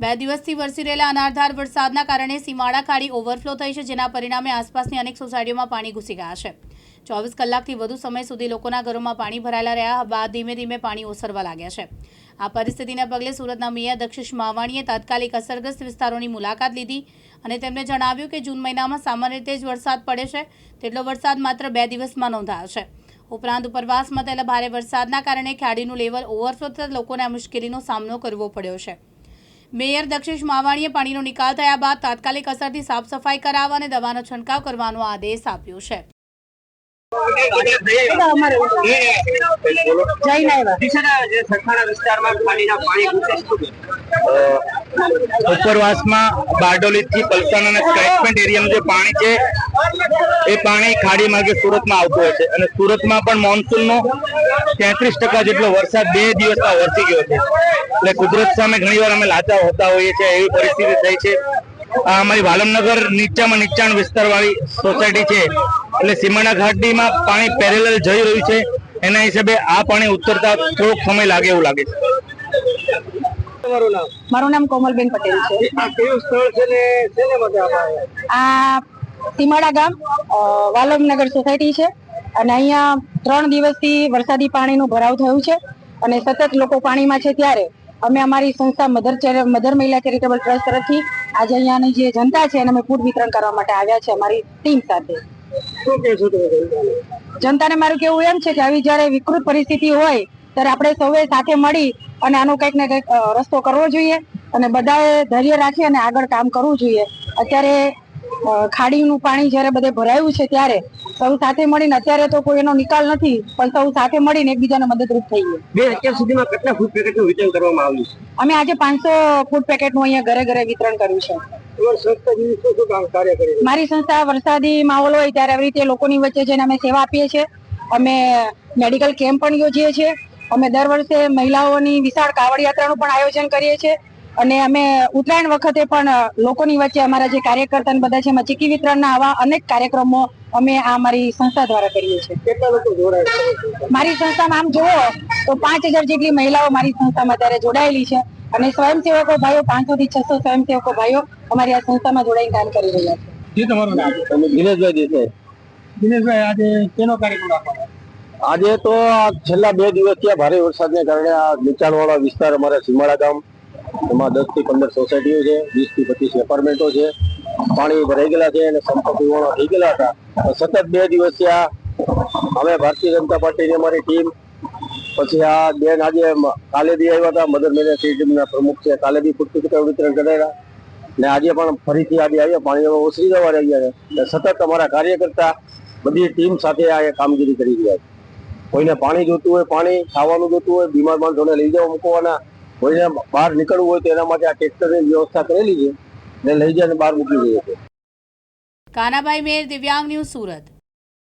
બે દિવસથી વરસી રહેલા અનાધાર વરસાદના કારણે સીમાડા ખાડી ઓવરફ્લો થઈ છે, જેના પરિણામે આસપાસની અનેક સોસાયટીઓમાં પાણી ઘૂસી ગયા છે. ચોવીસ કલાકથી વધુ સમય સુધી લોકોના ઘરોમાં પાણી ભરાયેલા રહ્યા બાદ ધીમે ધીમે પાણી ઓસરવા લાગ્યા છે. આ પરિસ્થિતિને પગલે સુરતના મેયર દક્ષિશ માવાણીએ તાત્કાલિક અસરગ્રસ્ત વિસ્તારોની મુલાકાત લીધી અને તેમણે જણાવ્યું કે જૂન મહિનામાં સામાન્ય રીતે જ વરસાદ પડે છે, તેટલો વરસાદ માત્ર બે દિવસમાં નોંધાયો છે. ઉપરાંત ઉપરવાસમાં થયેલા ભારે વરસાદના કારણે ખાડીનું લેવલ ઓવરફ્લો થતાં લોકોને આ મુશ્કેલીનો સામનો કરવો પડ્યો છે. મેયર દક્ષેશ માવાણીએ પાણીનો નિકાલ થયા બાદ તાત્કાલિક અસરથી સાફ સફાઈ કરાવવા અને દવાનો છંટકાવ કરવાનો આદેશ આપ્યો છે. જઈને આવ્યા ઉપરવાસમાં બારડોલી પલસાણ અને સ્કાયપેન્ટ એરિયાનું જે પાણી છે, એ પાણી ખાડી માર્ગે સુરતમાં આવતું હોય છે. અને સુરતમાં પણ મોન્સૂનનો તેત્રીસ ટકા જેટલો વરસાદ બે દિવસમાં વરસી ગયો છે. એટલે કુદરત સામે ઘણીવાર અમે લાચાર હોતા હોઈએ છીએ એવી પરિસ્થિતિ થઈ છે. આ અમારી વાલમનગર નીચામાં નીચાણ વિસ્તારવાળી સોસાયટી છે. એટલે સીમાડા ઘાટીમાં પાણી પેરેલલ જઈ રહ્યું છે. એના હિસાબે આ પાણી ઉતરતા થોડોક સમય લાગે એવું લાગે છે. મારું નામ કોમલબેન પટેલ છે. આ કયું સ્થળ છે ને શેને માટે આપ આવ્યા? આ સીમાડા ગામ વાલમનગર સોસાયટી છે. અને અહીંયા ત્રણ દિવસથી વરસાદી પાણીનું ભરાવ થયું છે અને સતત લોકો પાણીમાં છે ત્યારે અમે અમારી સંસ્થા મધર મધર મહિલા ચેરિટેબલ ટ્રસ્ટ તરફથી આજે અહીંયાની જે જનતા છે એને અમે ફૂડ વિતરણ કરવા માટે આવ્યા છે અમારી ટીમ સાથે જનતાને? મારું કેવું એમ છે કે આવી જ્યારે વિકૃત પરિસ્થિતિ હોય ત્યારે આપણે સૌએ સાથે મળી અને આનો કંઈક ને કંઈક રસ્તો કરવો જોઈએ અને બધાએ ધૈર્ય રાખી અને આગળ કામ કરવું જોઈએ અત્યારે ખાડીનું પાણી જ્યારે બધે ભરાયું છે ત્યારે સૌ સાથે મળીને અત્યારે તો કોઈ એનો નિકાલ નથી પણ સૌ સાથે મળીને એકબીજાને મદદરૂપ થઈએ બેન અત્યાર સુધીમાં કેટલા ફૂડ પેકેટનું વિતરણ કરવામાં આવ્યું છે? અમે આજે પાંચસો ફૂડ પેકેટનું અહીંયા ઘરે ઘરે વિતરણ કર્યું છે? મારી સંસ્થા વરસાદી માહોલ હોય ત્યારે આવી રીતે લોકોની વચ્ચે જઈને અમે સેવા આપીએ છીએ. અમે મેડિકલ કેમ્પ પણ યોજીએ છીએ. અમે દર વર્ષે મહિલાઓની વિશાળ કાવડ યાત્રાનું પણ આયોજન કરીએ છીએ. અને અમે ઉત્તરાયણ વખતે પણ લોકોની વચ્ચે અમારા જે કાર્યકર્તા બધા છે એમાં ચીકી વિતરણના આવા અનેક કાર્યક્રમો અમે આ અમારી સંસ્થા દ્વારા કરીએ છીએ. કેટલા લોકો જોડાયા છે? મારી સંસ્થામાં આમ જુઓ તો પાંચ હજાર જેટલી મહિલાઓ મારી સંસ્થામાં અત્યારે જોડાયેલી છે. અને સ્વયંસેવકો ભાઈઓ પાંચસો થી છસો સ્વયંસેવકો ભાઈઓ અમારી આ સંસ્થામાં જોડાઈને કામ કરી રહ્યા છે. તમારું નામ દિનેશભાઈ દેસાઈ દિનેશભાઈ આજે કેનો કાર્યક્રમ રાખવાનો? આજે તો છેલ્લા બે દિવસથી આ ભારે વરસાદને કારણે આ નીચાણવાળા વિસ્તાર અમારા સીમાડા ગામ એમાં દસથી પંદર સોસાયટીઓ છે, વીસથી પચીસ એપાર્ટમેન્ટો છે. પાણી ભરાઈ ગયેલા છે અને સંપર્ક વિહોણા થઈ ગયેલા હતા. સતત બે દિવસથી આ અમે ભારતીય જનતા પાર્ટીની અમારી ટીમ પછી આ બેન આજે કાલે બી આવ્યા હતા મધર મેનેજ ટીમના પ્રમુખ છે. કાલે બી પેકેટ વિતરણ કરેલા ને આજે પણ ફરીથી આજે આવ્યા, પાણી ઓસરી જવા રહ્યા છે. સતત અમારા કાર્યકર્તા બધી ટીમ સાથે આ કામગીરી કરી રહ્યા છે. કોઈને પાણી જોતું હોય, પાણી ખાવાનું જોતું હોય, બીમાર માણસોને લઈ જવા મૂકવાના કોઈને બહાર નીકળવું હોય તો એના માટે આ ટ્રેક્ટરની વ્યવસ્થા કરેલી છે ને લઈ જઈને બહાર મૂકી દઈએ છીએ. કાનાભાઈ મેર, દિવ્યાંગ ન્યૂઝ સુરત.